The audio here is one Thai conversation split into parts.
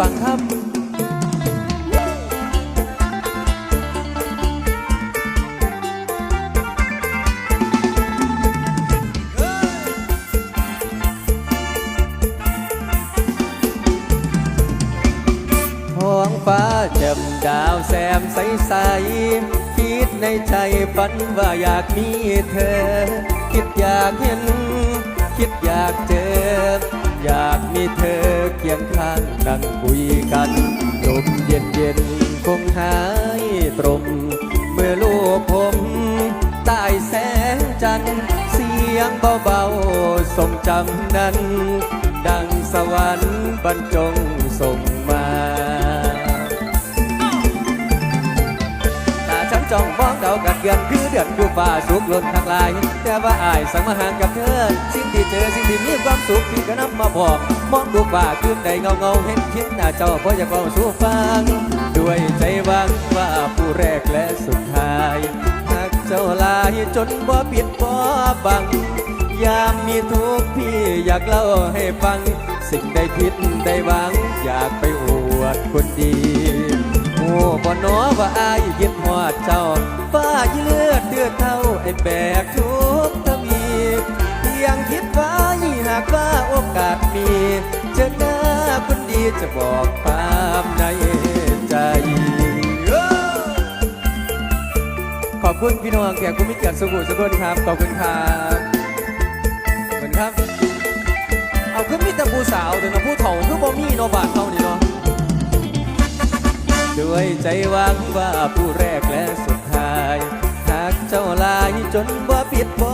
ฟังครับท้องฟ้าแจ่มดาวแซมใสใสๆคิดในใจฝันว่าอยากมีเธอ คิดอยากเห็น คิดอยากเจอ อยากมีเธอ นั่งคุยกันลมเย็นเย็นคงหายตรง เมื่อลูกผมใต้แสงจันทร์เสียงเบาๆส่งจำนั้น ดังสวรรค์บรรจงส่งมาตาฉันจ้อง มองดากัดเดือนคือเดือนดูฟ้าสุกล้นทางลาย แต่ว่าอายสังมาหารกับเธอ สิ่งที่เจอสิ่งที่มีความสุขพี่ก็นำมาบอกมองดูฟ้าคืนใดเงาเงาเห็นคิดหน้าเจ้าเพราะอยากเอาสู่ฟัง ด้วยใจหวังว่าผู้แรกและสุดท้ายหากเจ้าลายจนบ่ปิดบ่บัง ยามมีทุกข์พี่อยากเล่าให้ฟัง สิ่งใดผิดได้หวังอยากไปอวดคนดี หนอว่าอายคิดหอดเจ้าฟ้ายี่เลือดเดือดเท่าไอ้แบกทุกทวีเพียงคิดว่าหากว่าโอกาสมีเจอหน้าคนดีจะบอกความในใจขอบคุณพี่น้องแขกผู้มีเกียรติสุขุสุขนครับ ขอบคุณครับขอบคุณครับ เอาขึ้นมีแต่ผู้สาวแต่กับผู้เฒ่าคือบ่ วยใจหวังว่าผู้แรกและสุดท้ายหากเจ้าลายจนบ่ปิดบ่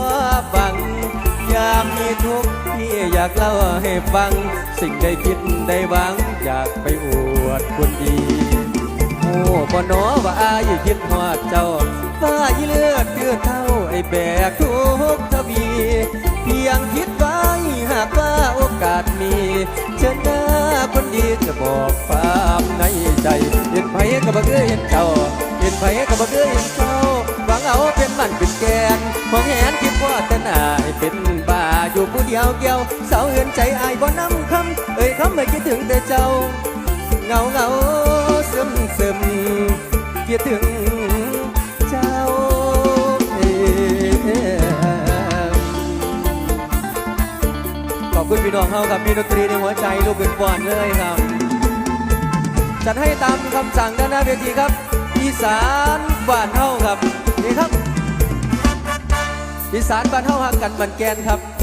บัง ยามมีทุกข์พี่อยากเล่าให้ฟัง สิ่งใดคิดได้หวัง อยากไปอวดคนดีโอ้บ่หนอว่าอายคิดฮอดเจ้าฟ้ายี่เลือดเดือดเท่าไอ้แบกทุกทวี เพียงคิดไว้หากว่าโอกาสมีเชิญหน้า คนดีจะบอกความในใจเห็นไผก็บ่เคยเห็นเจ้าเห็นไผก็บ่เคยเห็นเจ้าหวังเอาเป็นมันเป็นแกนมองแหนคิดว่าแต่น้ายเป็นบ้าอยู่ผู้เดียวเกี่ยวเสาเห็นใจอายบ่นำคำเอ่ยคำไม่คิดถึงแต่เจ้า เงาเงาซึมซึมคิดถึง คุณพี่น้องเฮาครับมีดนตรีในหัวใจลูกเป็นฟอนเลยครับ จัดให้ตามคำสั่งด้านหน้าเวทีครับ อีสานบ้านเฮาครับนี่ครับ อีสานบ้านเฮาหักกันบันแกนครับ